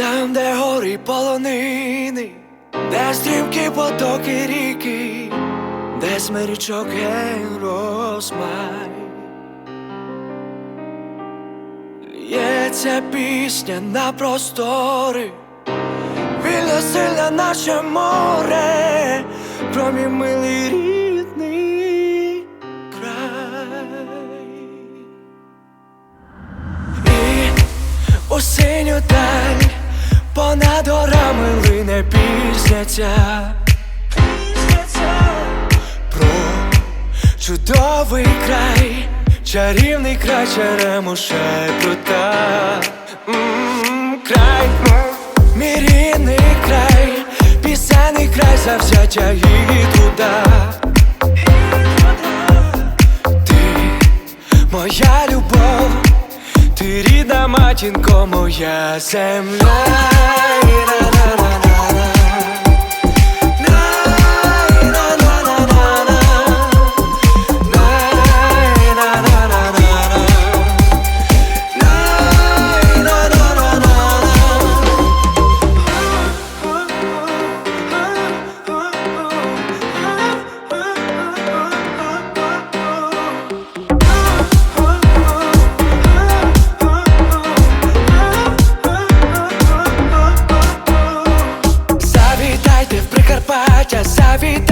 Там, де гори полонини, де стрімкі потоки ріки, де смирічок розмай. Лється пісня на простори, вільно сильне наше море, про мій милий рідний пісня Про чудовий край, чарівний край черемуша і прута М, Край, мій рідний край, пісенний край завзяття і труда моя любов, ти рідна матінко, моя земля.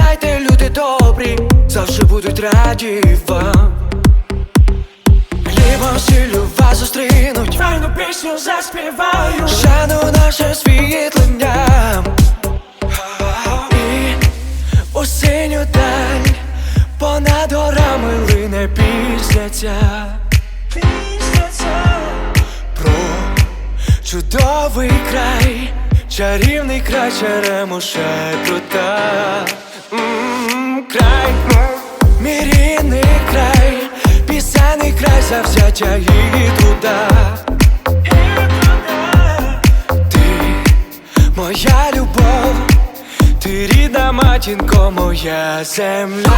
Завітайте, люди добрі, завжди будуть раді вам. Хлібом сіллю вас зустрінуть, файну пісню заспіваю, шану наше світлення. І у синю даль понад горами лине пісня ця Про чудовий край, чарівний край черемуша М, Край, мій рідний край, пісенний край завзяття і труда. Ти моя любов, ти рідна матінко, моя земля.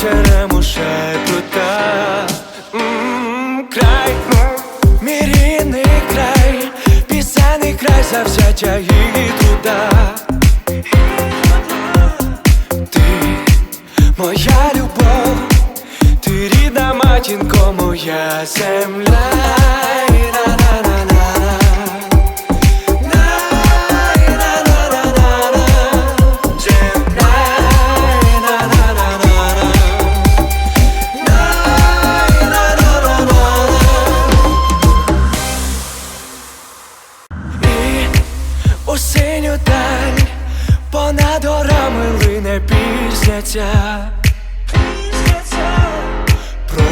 Край черемуша і М, Край, мій край, пісенний край завзяття і труда Ти моя любов, ти рідна матінко, моя земля. Синю даль понад горами лине пісня. Ця Про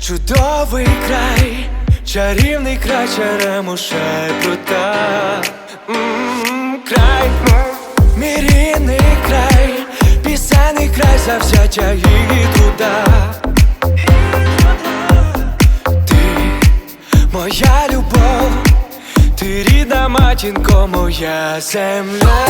чудовий край, чарівний край черемуша і прута Край, мій край, пісенний край завзяття і труда моя любов, ти рідна матінко, моя земля.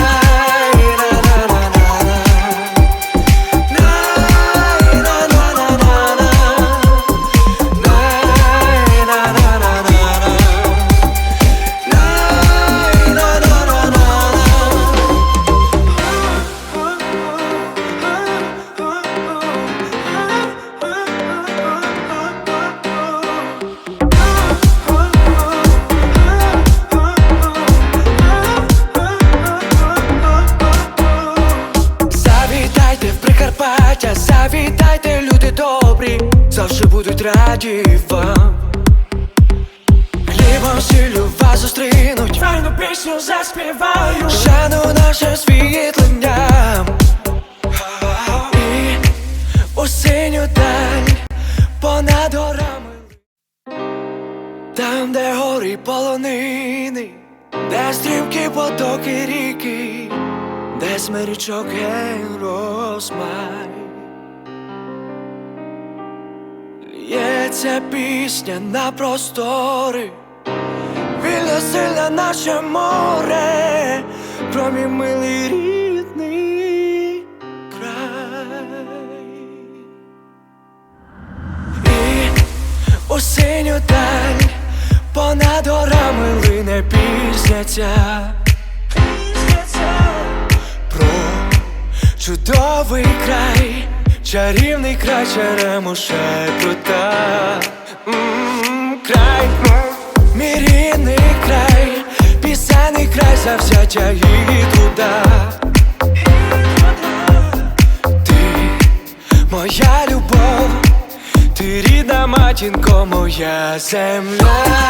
Добрі, завжди будуть раді вам. Хлібом хвилю вас зустрінуть Файну пісню заспіваю Шану наше світлення І у синю даль понад горами Там, де гори полонини, де стрімкі потоки ріки, де смирічок ген розмай. Лється пісня на простори, вільно сильне наше море, про милий рідний край. І у синю даль понад горами лине пісня ця Про чудовий край, чарівний край черемуша крута М, Край, мій рідний край, пісенний край завзяття і труда Ти моя любов, ти рідна матінко, моя земля.